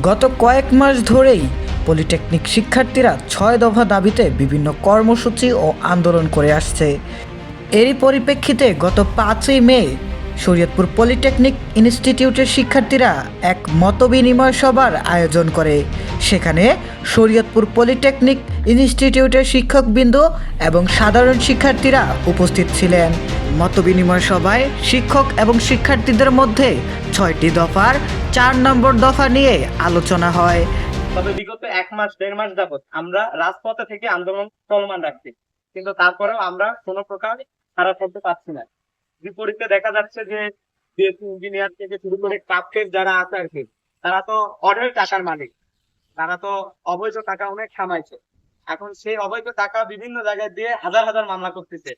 গত কয়েক মাস ধরেই পলিটেকনিক শিক্ষার্থীরা ছয় দফা দাবিতে বিভিন্ন কর্মসূচি ও আন্দোলন করে আসছে। এরই পরিপ্রেক্ষিতে গত পাঁচই মে শরীয়তপুর পলিটেকনিক ইনস্টিটিউটের শিক্ষার্থীরা এক মতবিনিময় সভার আয়োজন করে। সেখানে শরীয়তপুর পলিটেকনিক ইনস্টিটিউটের শিক্ষকবৃন্দ এবং সাধারণ শিক্ষার্থীরা উপস্থিত ছিলেন। মতবিনিময় সভায় শিক্ষক এবং শিক্ষার্থীদের মধ্যে ছয়টি দফার চার নম্বর দফা নিয়ে আলোচনা হয়। তবে বিগত এক মাস, দেড় মাস যাবত আমরা রাজপথে থেকে আন্দোলন চলমান রাখছি। কিন্তু তারপরেও আমরা কোনো প্রকার খারাপ করতে পারছি না। বিপরীতে দেখা যাচ্ছে যে বিএসসি ইঞ্জিনিয়ার থেকে শুরু করে ক্রাফটের যারা আছে আর কি, তারা তো অঢেল টাকার মালিক। তারা তো অবৈধ টাকা অনেক কামাইছে এখন সেই অবৈধ টাকা বিভিন্ন জায়গায় দিয়ে হাজার হাজার মামলা করতেছে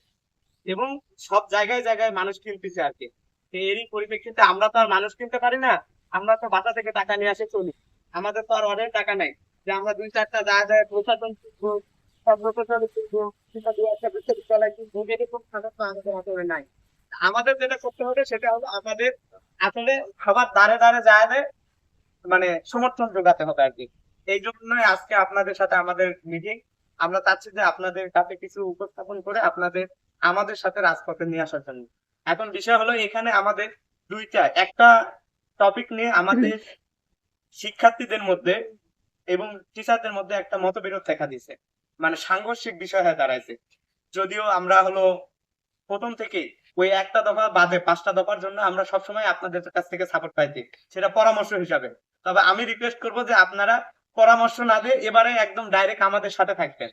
এবং সব জায়গায় জায়গায় মানুষ কিনতেছে আর কি। এরই পরিপ্রেক্ষিতে আমরা তো আর মানুষ কিনতে পারি না আমরা তো বাসা থেকে টাকা নিয়ে আসে চলি। আমাদের তো আর অনেক টাকা নেই। যে আমরা দুই চারটা যা যায় প্রশাসন শিখব আমাদের আসলে নাই। আমাদের যেটা করতে হবে সেটা হলো আমাদের আসলে সবার দ্বারে দ্বারে যায় মানে সমর্থন যোগাতে হবে আর কি। এই জন্যই আজকে আপনাদের সাথে আমাদের মিটিং আমরা চাচ্ছি যে আপনাদের কাছে কিছু উপস্থাপন করে আপনাদের, আমাদের সাথে রাজপথে নিয়ে আসার জন্য। এখন বিষয় হলো এখানে আমাদের দুইটা। একটা টপিক নিয়ে আমাদের শিক্ষার্থীদের মধ্যে এবং টিচারদের মধ্যে একটা মতবিরোধ দেখা দিয়েছে। মানে সাংঘর্ষিক বিষয় হয়ে দাঁড়াইছে। যদিও আমরা হলো প্রথম থেকে ওই একটা দফা বাদে পাঁচটা দফার জন্য আমরা সবসময় আপনাদের কাছ থেকে সাপোর্ট পাইছি। সেটা পরামর্শ হিসাবে। তবে আমি রিকোয়েস্ট করব যে আপনারা পরামর্শ না দিয়ে এবারে একদম ডাইরেক্ট আমাদের সাথে থাকবেন।